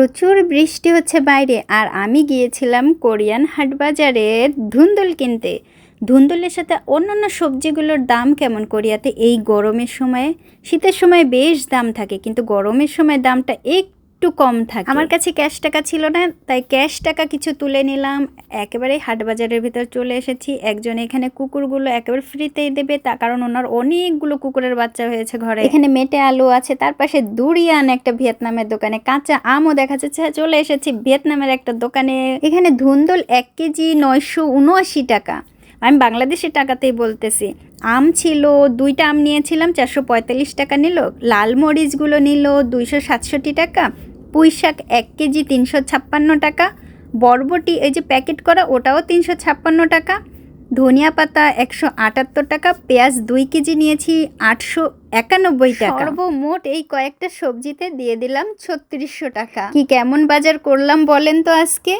প্রচুর বৃষ্টি হচ্ছে বাইরে, আর আমি গিয়েছিলাম কোরিয়ান হাট বাজারে ধুন্দুল কিনতে। ধুন্দুলের সাথে অন্যান্য সবজিগুলোর দাম কেমন? কোরিয়াতে এই গরমের সময়ে, শীতের সময় বেশ দাম থাকে, কিন্তু গরমের সময় দামটা একটু কম থাকে। আমার কাছে ক্যাশ টাকা ছিল না তাই ক্যাশ টাকা কিছু তুলে নিলাম। একেবারে হাট বাজারের ভিতর চলে এসেছি। একজন এখানে কুকুরগুলো একেবারে ফ্রিতেই দেবে তা কারণ ওনার অনেকগুলো কুকুরের বাচ্চা হয়েছে ঘরে। এখানে মেটে আলু আছে তার পাশে দুরিয়ান একটা ভিয়েতনামের দোকানে কাঁচা আমও দেখা যাচ্ছে। চলে এসেছি ভিয়েতনামের একটা দোকানে। এখানে ধুন্দুল এক কেজি নয়শো উনআশি টাকা। আমি বাংলাদেশের টাকাতেই বলতেছি। আম ছিল দুইটা আম নিয়েছিলাম চারশো পঁয়তাল্লিশ টাকা নিল। লাল মরিচগুলো নিল দুইশো সাতষট্টি টাকা। পুঁই শাক এক কেজি তিনশো ছাপ্পান্ন টাকা বরবটি এই যে প্যাকেট করা ওটাও তিনশো ছাপ্পান্ন টাকা ধনিয়া পাতা একশো আটাত্তর টাকা পেঁয়াজ দুই কেজি নিয়েছি আটশো একানব্বই টাকা। সর্বমোট এই কয়েকটা সবজিতে দিয়ে দিলাম ছত্রিশশো টাকা। কি কেমন বাজার করলাম বলেন তো আজকে?